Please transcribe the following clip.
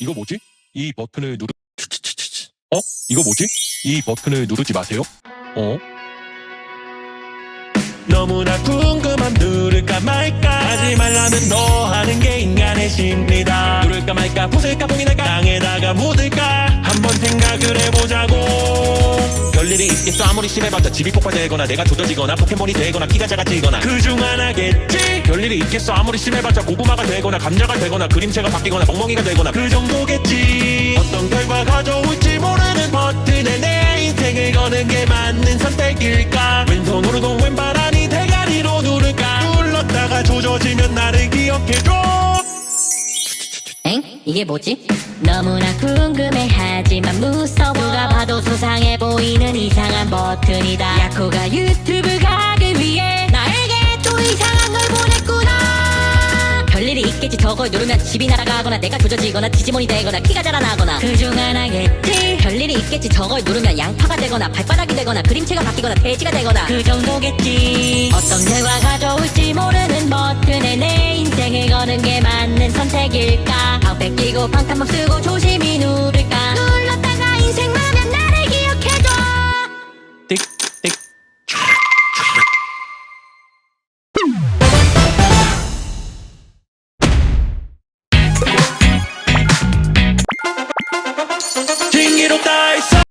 이거 뭐지? 이 버튼을 누르 어? 이거 뭐지? 이 버튼을 누르지 마세요. 어? 너무나 궁금함 누를까 말까 하지 말라는 너 하는 게 인간의 심리다 누를까 말까 부술까 봉이 날까 땅에다가 묻을까 한번 생각을 해보자고 별일이 있겠어 아무리 심해봤자 집이 폭발되거나 내가 조져지거나 포켓몬이 되거나 키가 작아지거나 그중 하나겠지 별일이 있겠어. 아무리 심해봤자 고구마가 되거나 감자가 되거나 그림체가 바뀌거나 멍멍이가 되거나 그 정도겠지. 어떤 결과 가져올지 모르는 버튼에 내 인생을 거는 게 맞는 선택일까? 왼손으로도 왼발 아니 대가리로 누를까? 눌렀다가 조져지면 나를 기억해줘. 엥? 이게 뭐지? 너무나 궁금해 하지만 무서워. 누가 봐도 수상해 보이는 이상한 버튼이다. 야코가 유튜브 있겠지 저걸 누르면 집이 날아가거나 내가 조져지거나 디지몬이 되거나 키가 자라나거나. 그중 하나겠지 별일이 있겠지 저걸 누르면 양파가 되거나 발바닥이 되거나 그림체가 바뀌거나 돼지가 되거나. 그 정도겠지. 어떤 결과 가져올지 모르는 버튼에 내 인생을 거는 게 맞는 선택일까? 방 뺏기고 방탄복 쓰고 조심히 누르